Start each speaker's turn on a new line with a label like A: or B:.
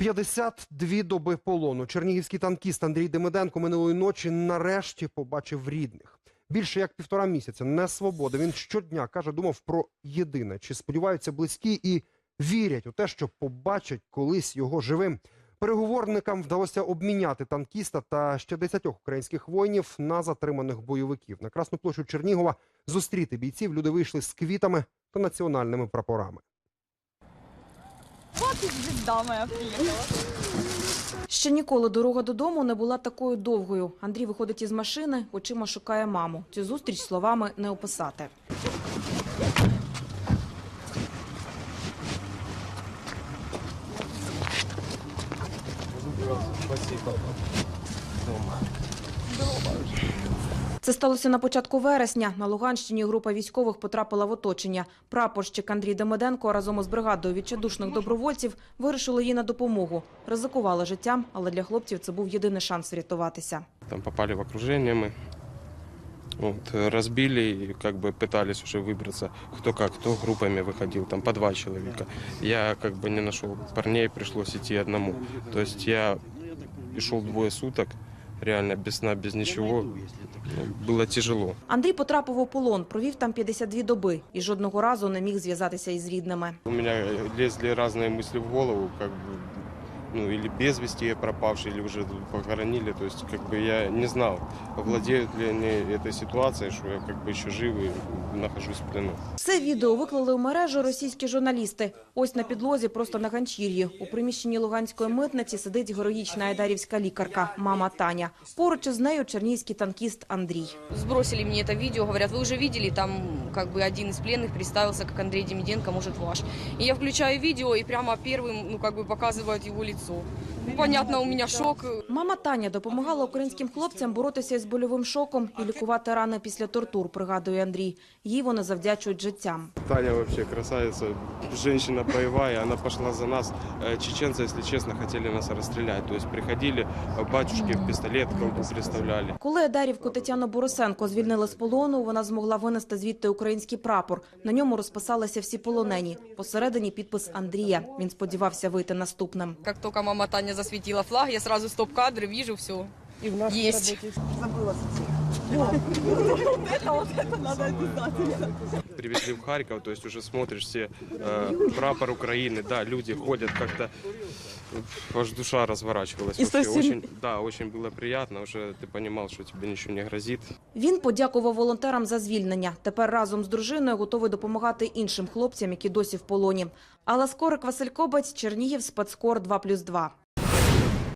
A: 52 доби полону. Чернігівський танкіст Андрій Демиденко минулої ночі нарешті побачив рідних. Більше як півтора місяця не свободи. Він щодня каже, думав про єдине: чи сподіваються близькі і вірять у те, що побачать колись його живим. Переговорникам вдалося обміняти танкіста та ще десятьох українських воїнів на затриманих бойовиків. На Красну площу Чернігова зустріти бійців люди вийшли з квітами та національними прапорами.
B: Вот и звезда моя приехала.
C: Ще ніколи дорога додому не була такою довгою. Андрій виходить із машини, очима шукає маму. Цю зустріч словами не описати. Це сталося на початку вересня. На Луганщині група військових потрапила в оточення. Прапорщик Андрій Демиденко разом із бригадою відчайдушних добровольців вирішили їй на допомогу. Ризикували життям, але для хлопців це був єдиний шанс врятуватися.
D: Там попали в окружение мы. Вот, э, разбили и как бы пытались уже выбраться, кто как, кто группами выходил, там по два человека. Я как бы не нашел парней, пришлось идти одному. То есть я шел двое суток, реально без сна, без ничего. Ну, Было тяжело.
C: Андрій потрапив у полон, провів там 52 доби і жодного разу не міг зв'язатися із рідними.
D: У меня лезли разные мысли в голову, как бы, ну, или без вести пропавшие, или уже похоронили. То есть, как бы я не знал, владеют ли они этой ситуацией, что я как бы еще жив и нахожусь в плену.
C: Це відео виклали у мережу російські журналісти. Ось на підлозі, просто на ганчір'ї. У приміщенні Луганської митниці сидить героїчна айдарівська лікарка, мама Таня. Поруч із нею чернігівський танкіст Андрій.
E: Сбросили мне это видео, говорят, вы уже видели, там как бы один из пленных представился как Андрей Демиденко, может ваш. И я включаю видео, и прямо первым, ну как бы показывают его лицо. Ну, понятно, у меня шок.
C: Мама Таня допомагала українським хлопцям боротися із больовим шоком і лікувати рани після тортур, пригадує Андрій. Їй вони завдячують життям.
D: Таня вообще красавица, женщина боевая, она пошла за нас. Э, Чеченцы, если честно, хотели нас расстрелять. То есть приходили, э, батюшки в пистолет колбу представляли.
C: Коли Дарівку Тетяну Борисенко звільнили з полону, вона змогла винести звідти український прапор. На ньому розписалися всі полонені. Посередині підпис Андрія. Він сподівався вийти наступним.
E: Как только мама Таня засветила флаг, я сразу стоп-кадр, вижу все.
A: І в нас
E: Есть.
D: Привезли в Харьков, то есть уже смотришь все э, прапор Украины, да, люди ходят как-то, э, аж душа разворачивалась. вообще. Очень, да, очень было приятно, уже ты понимал, что тебе ничего не грозит.
C: Він подякував волонтерам за звільнення. Тепер разом з дружиною готовий допомагати іншим хлопцям, які досі в полоні. Алла Скорик, Василь Кобець, Чернігів, Спецкор 2+,2.